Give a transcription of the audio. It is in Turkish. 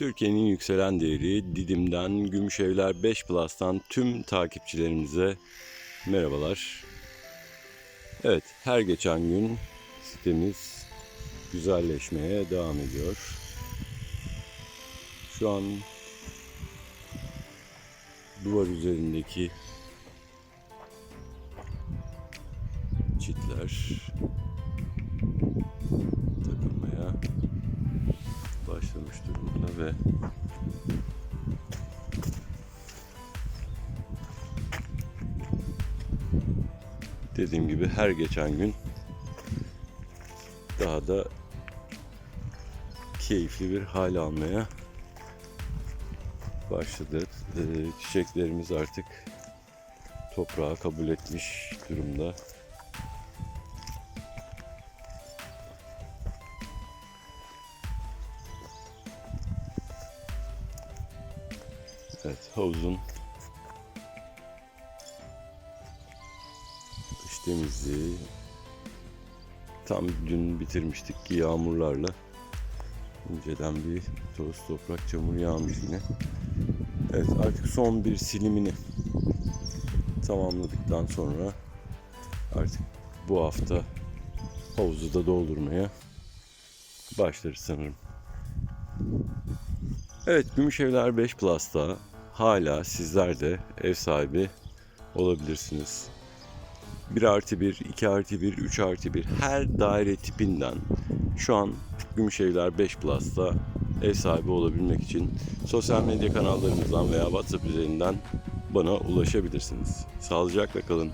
Türkiye'nin yükselen değeri Didim'den Gümüşevler 5 Plus'tan tüm takipçilerimize merhabalar. Evet, her geçen gün sitemiz güzelleşmeye devam ediyor. Şu an duvar üzerindeki çitler takılmaya ve dediğim gibi her geçen gün daha da keyifli bir hal almaya başladı. Ee, çiçeklerimiz artık toprağı kabul etmiş durumda. Evet, havuzun dış temizliği tam dün bitirmiştik ki yağmurlarla inceden bir toz toprak çamur yağmış yine. Evet artık son bir silimini tamamladıktan sonra artık bu hafta havuzu da doldurmaya başlarız sanırım. Evet Gümüşevler 5 Plus'ta hala sizler de ev sahibi olabilirsiniz. 1 artı 1, 2 artı 1, 3 artı 1 her daire tipinden şu an Gümüşevler 5 Plus'ta ev sahibi olabilmek için sosyal medya kanallarımızdan veya WhatsApp üzerinden bana ulaşabilirsiniz. Sağlıcakla kalın.